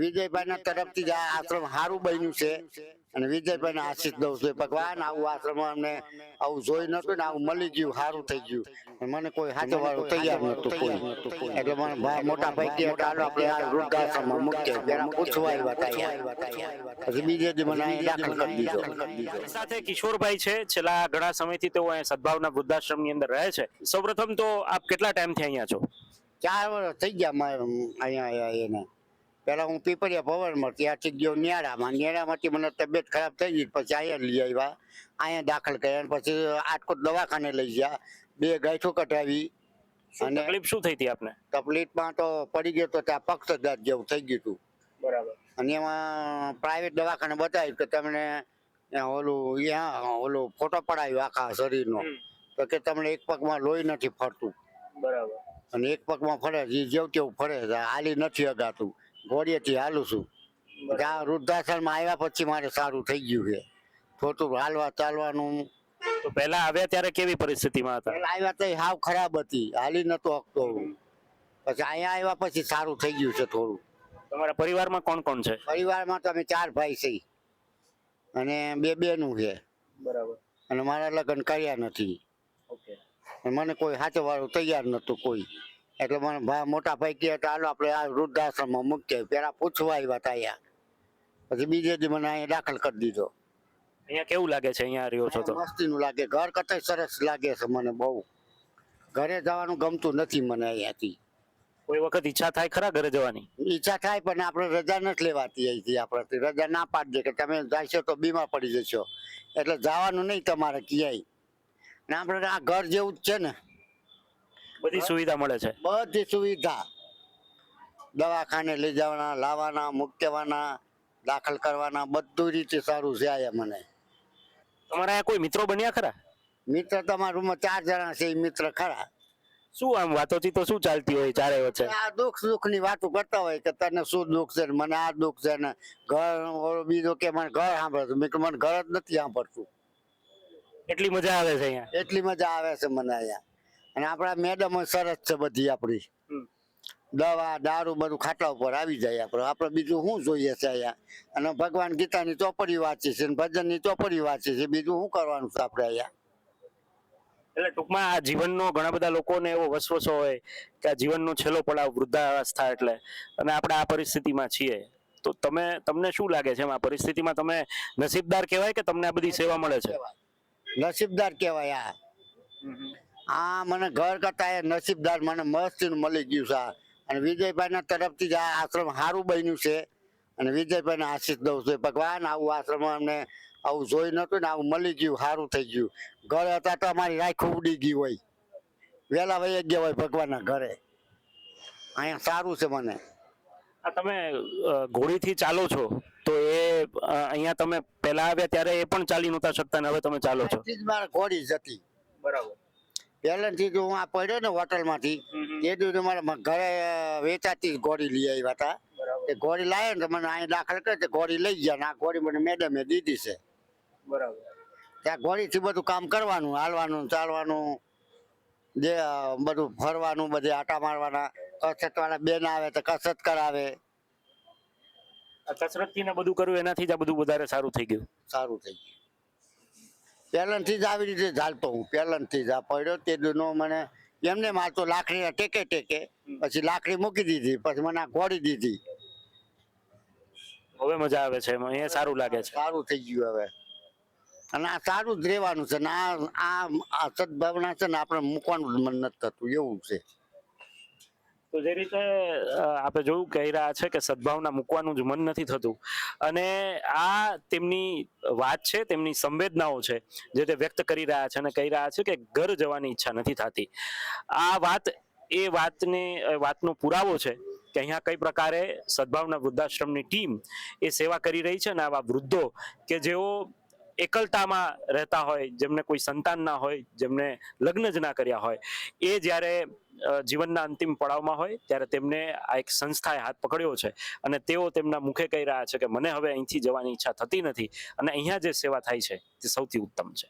વિજયભાઈ ના તરફથી જ આ આશ્રમ સારું બન્યું છે. અને વિજયભાઈ ને આશીષ દઉં છું. ભગવાન આવું આશ્રમ અમને આવું જોઈ નતું ને આવું મળી ગયું સારું થઈ ગયું. મને કોઈ હાથે વાળું તૈયાર નતું કોઈ. એટલે મને મોટા ભાઈ કે ચાલો આપણે આ વૃદ્ધાશ્રમમાં મૂકીએ. પેલા પૂછવા આવ્યા હતા પછી બીજે દી મને દાખલ કરી દીધો. સાથે કિશોરભાઈ છે. છેલ્લા ઘણા સમયથી તેઓ અહીંયા સદભાવના વૃદ્ધાશ્રમની અંદર રહે છે. સૌપ્રથમ તો આપ કેટલા ટાઈમથી અહીંયા છો? ચાર વર્ષ થઈ ગયા અહીંયા એને પેલા હું પીપરિયા ભવનમાં ત્યાંથી ગયો ન્યારામાં ન્યારામાંથી મને તબિયત ખરાબ થઈ ગઈ પછી અહીંયા લઈ આવ્યા. અહીંયા દાખલ કર્યા પછી આટકોટ દવાખાને લઈ ગયા. બે ગાંઠો કટાવી અને તકલીફ શું થઈ હતી આપને? તકલીફમાં તો પડી ગયો તો ત્યાં પક્ષદાર જેવું થઈ ગયું હતું. બરાબર. અને એમાં પ્રાઇવેટ દવાખાને બતાવ્યું કે તમને ઓલું ત્યાં ઓલું ફોટો પડાવ્યો આખા શરીરનો. તો કે તમને એક પગમાં લોહી નથી ફરતું. બરાબર. અને એક પગમાં ફરે છે જેવું તેવું ફરે હાલી નથી અગાતું. ઘોડીએથી હાલું છું. જ્યાં વૃદ્ધાશ્રમમાં આવ્યા પછી મારે સારું થઈ ગયું છે. થોડું હાલવા ચાલવાનું. તો પહેલા આવ્યા ત્યારે કેવી પરિસ્થિતિમાં હતા? પહેલા આવ્યા તો હાવ ખરાબ હતી. હાલી નતો હકતો. પછી અહીંયા આવ્યા પછી સારું થઈ ગયું છે થોડું. તમારા પરિવારમાં કોણ કોણ છે? પરિવારમાં તો અમે ચાર ભાઈ છીએ અને બે બેનું છે. બરાબર. અને મારા લગ્ન કર્યા નથી. ઓકે. મને કોઈ હાથે વાળું તૈયાર નતું કોઈ. એટલે મને ભા- મોટા ભાઈ કહે ચાલો આપણે આ વૃદ્ધાશ્રમમાં મૂકીએ. પેલા પૂછવા આવ્યા હતા અહીંયા. પછી બીજે દી મને અહીંયા દાખલ કરી દીધો. અહીંયા કેવું લાગે છે? અહીંયા રહ્યો છો તો? મસ્તીનું લાગે. ઘર કતાય સરસ લાગે છે મને બહુ. ઘરે જવાનું ગમતું નથી મને અહીંયાથી. કોઈ વખત ઈચ્છા થાય ખરા ઘરે જવાની? ઈચ્છા થાય પણ આપણે રજા નથી લેવાતી અહીંથી આપણે રજા ના પાડી દે કે તમે જાશો તો બીમાર પડી જશો. એટલે જવાનું નહીં તમારે ક્યાંય. ને આપણે આ ઘર જેવું જ છે ને બધી સુવિધા મળે છે. બધી સુવિધા. દવાખાને લઈ જવાના લાવવાના મૂકવાના દાખલ કરવાના બધું રીતે સારું છે આયા મને તમારા અહીંયા કોઈ મિત્રો બન્યા ખરા? મિત્ર તમારા રૂમમાં ચાર જણા છે એ મિત્ર ખરા. શું આમ વાતોચીતો શું ચાલતી હોય ચારે વચ્ચે? આ દુઃખ સુખની વાતો કરતા હોય કે તને શું દુઃખ છે ને મને આ દુઃખ છે ને ઘર બીજો કે મને ઘર સાંભળતું મેં મને ઘર જ નથી સાંભળતું. એટલી મજા આવે છે અહીંયા? એટલી મજા આવે છે મને અહીંયા. અને આપણા મેડમ સરસ છે બધી આપણી. દવા દારૂ બધું ખાટલા ઉપર આવી જાય આપણે. આપણે બીજું શું જોઈએ છે અહીંયા? અને ભગવાન ગીતાની ચોપડી વાંચી છે ભજનની ચોપડી વાંચી છે. બીજું શું કરવાનું છે આપણે અહીંયા? એટલે ટૂંકમાં આ જીવનનો ઘણા બધા લોકોને એવો વસવસો હોય કે આ જીવનનો છેલ્લો પડાવ વૃદ્ધાવસ્થા એટલે. અને આપણે આ પરિસ્થિતિમાં છીએ. તો તમે તમને શું લાગે છે આ પરિસ્થિતિમાં તમે નસીબદાર કહેવાય કે તમને આ બધી સેવા મળે છે? નસીબદાર કહેવાય આ આ મને ઘર કરતા એ નસીબદાર મને મસ્તીનું મળી ગયું છે અને વિજયભાઈના તરફથી જ આ આશ્રમ સારું બન્યું છે. અને વિજયભાઈને આશીષ દઉં છું. ભગવાન આવું આશ્રમ અમને આવું જોઈ નતું ને આવું મળી ગયું સારું થઈ ગયું. ઘર હતા તો અમારી રાખ ઉડી ગઈ હોય. વહેલા વહી ગયા હોય ભગવાનના ઘરે. અહીંયા સારું છે મને. આ તમે ઘોડીથી ચાલો છો. તો એ અહીંયા તમે પહેલા આવ્યા ત્યારે એ પણ ચાલી નહોતા શકતા ને હવે તમે ચાલો છો. ઘોડી જ હતી. બરાબર. પહેલેથી જો હું આ પડ્યો ને હોટલમાંથી એ દિવસે મારા ઘરે વેચાતી ગોળી લઈ આવ્યા હતા. એ ઘોડી લાવ્યા ને મને અહીં દાખલ કરે તે ગોળી લઈ ગયા ને આ ગોળી મને મેડમે દીધી છે. બરાબર. ત્યાં ગોળીથી બધું કામ કરવાનું હાલવાનું ચાલવાનું જે બધું ફરવાનું બધે આટા મારવાના કસરત વાળા બેન આવે તો કસરત કરાવે. કસરતથી ને બધું કર્યું એનાથી જ આ બધું વધારે સારું થઈ ગયું. સારું થઈ ગયું. પહેલનથી જ આવી રીતે ચાલતો હું પહેલાંથી જ આ પડ્યો તે દૂનો મને એમને મારતો લાકડી ટેકે ટેકે પછી લાકડી મૂકી દીધી પછી મને આ ઘોડી દીધી. હવે મજા આવે છે એમાં અહીંયા સારું લાગે છે. સારું થઈ ગયું હવે. અને આ સારું જ રહેવાનું છે ને આ આ આ સદભાવના છે ને આપણે મૂકવાનું મન નથી થતું એવું છે. તો જે રીતે આપણે જોયું કહી રહ્યા છે કે સદભાવના મૂકવાનું જ મન નથી થતું. અને આ તેમની વાત છે, તેમની સંવેદનાઓ છે, જે તે વ્યક્ત કરી રહ્યા છે અને કહી રહ્યા છે કે ઘર જવાની ઈચ્છા નથી થતી. આ વાત એ વાતને વાતનો પુરાવો છે કે અહીંયા કઈ પ્રકારે સદભાવના વૃદ્ધાશ્રમની ટીમ એ સેવા કરી રહી છે અને આવા વૃદ્ધો કે જેઓ એકલતામાં રહેતા હોય, જેમને કોઈ સંતાન ના હોય, જેમને લગ્ન જ ના કર્યા હોય, એ જ્યારે જીવનના અંતિમ પડાવમાં હોય, ત્યારે તેમને આ એક સંસ્થાએ હાથ પકડ્યો છે. અને તેઓ તેમના મુખે કહી રહ્યા છે કે, મને હવે અહીંથી જવાની ઈચ્છા થતી નથી. અને અહીંયા જે સેવા થાય છે, તે સૌથી ઉત્તમ છે.